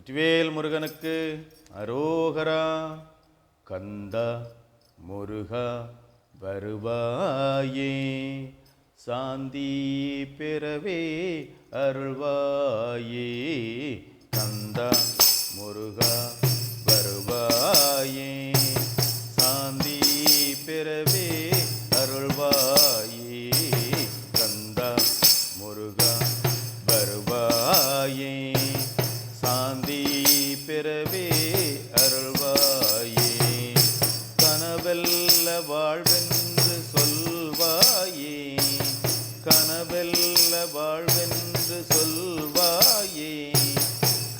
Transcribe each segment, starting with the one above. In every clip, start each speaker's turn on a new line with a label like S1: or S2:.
S1: வெற்றிவேல் முருகனுக்கு அரோகரா கந்தா முருகா வருவாயே. சாந்தி பெறவே அருள்வாயே. கந்தா முருகா வருவாயே. சாந்தி பெறவே அருள்வாயே. கந்தா முருகா வருவாயே.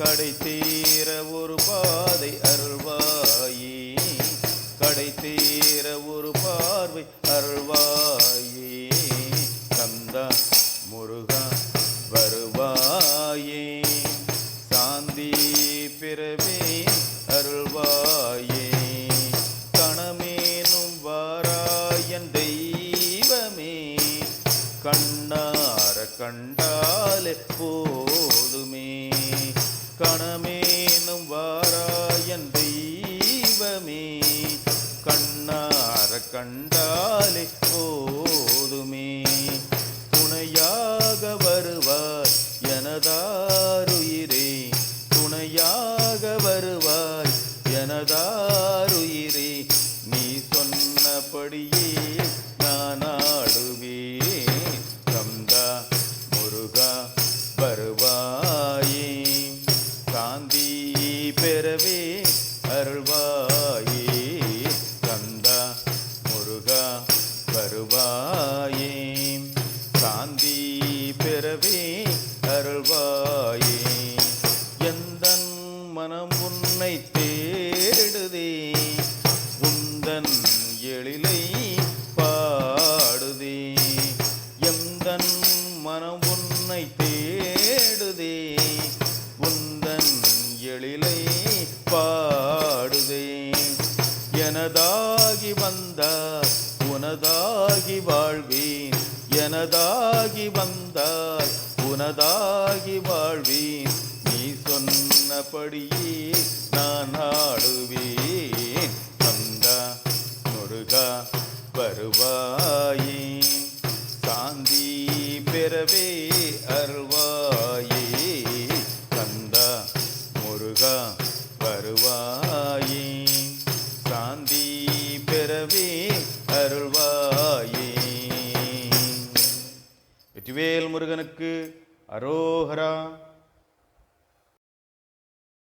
S1: கடை தீர ஒரு பாதை அருள்வாயே. கடை தீர ஒரு பார்வை அருள்வாயே. கந்தா முருகா வருவாயே. சாந்தி பிறவே அருள்வாயே. கணமேனும் வாராயன் தெய்வமே. கண்ணார கண்டாலே போ கண்ணார கண்டாலே போதுமே. துணையாக வருவார் எனதாருயிரே. துணையாக வருவார் எனதாருயிரே. நீ சொன்னபடியே நான் ஆடுவே கந்தா முருகா வருவார் அருள்வாயே கந்தா முருகா வருவாயே. சாந்தி பெறவே அருள்வாயே. எந்தன் மனம் உன்னை தேடுதே உந்தன் எழிலை பாடுதே. எந்தன் மனம் உன்னை தேடுதே எழிலை பாடுதே எனதாகி வந்தார் உனதாகி வாழ்வேன். எனதாகி வந்தார் உனதாகி வாழ்வேன். நீ சொன்னபடியே நிரவி அருள்வாயே. வெற்றிவேல் முருகனுக்கு அரோஹரா